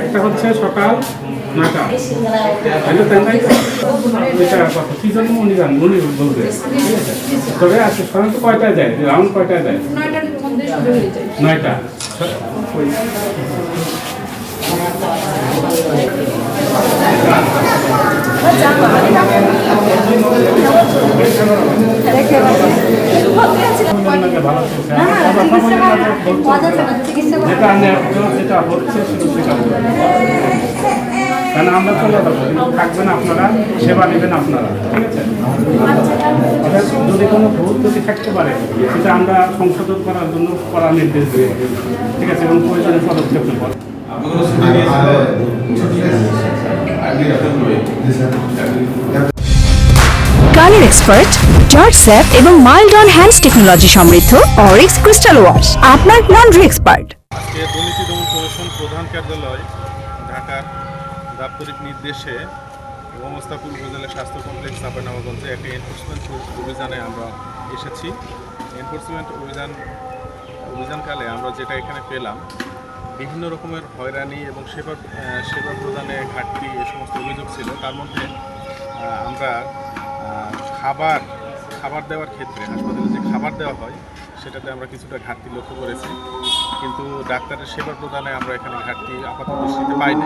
একটা হচ্ছে সকাল নয়টা। তাহলে তাই এটা কথা। কি জন্য উনি যান উনি তবে আজকে সাধারণত কয়টায় যায়? রাউন্ড কয়টা যায়? নয়টা। আচ্ছা, আচ্ছা, আচ্ছা। ভালো চলছে। আবার চিকিৎসা যেটা যেটা হচ্ছে সেটা স্বীকার আমরা চলে যাব। কিন্তু থাকবেন আপনারা সেবা নেবেন আপনারা। ঠিক আছে? যদি কোনো ভুল ত্রুটি থাকতে পারে সেটা আমরা সংশোধন করার জন্য করা নির্দেশ দেবো ঠিক আছে? এবং প্রয়োজনীয় পদক্ষেপ নেব। কালার এক্সপার্ট জর্জ স্যাপ এবং মাইল্ড অন হ্যান্ডস টেকনোলজি সমৃদ্ধ অরিক্স ক্রিস্টাল ওয়াশ আপনার লন্ড্রি এক্সপার্ট আজকে দুর্নীতি দমন কমিশন প্রধান কার্যালয়, ঢাকার দাপ্তরিক নির্দেশে মোহাম্মস্তাপুর উপজেলা স্বাস্থ্য কমপ্লেক্স চাপানামাগঞ্জে একটা এনফোর্সমেন্ট অভিযানে আমরা এসেছি। এনফোর্সমেন্ট অভিযান, অভিযানকালে আমরা যেটা এখানে পেলাম, বিভিন্ন রকমের হয়রানি এবং সেবা সেবা প্রদানে ঘাটতি এ সমস্ত অভিযোগ ছিল। তার মধ্যে আমরা খাবার খাবার দেওয়ার ক্ষেত্রে, হাসপাতালে যে খাবার দেওয়া হয়, সেটাতে আমরা কিছুটা ঘাটতি লক্ষ্য করেছি। কিন্তু ডাক্তারের সেবা প্রদানে আমরা এখানে ঘাটতি আপাতত পাইনি।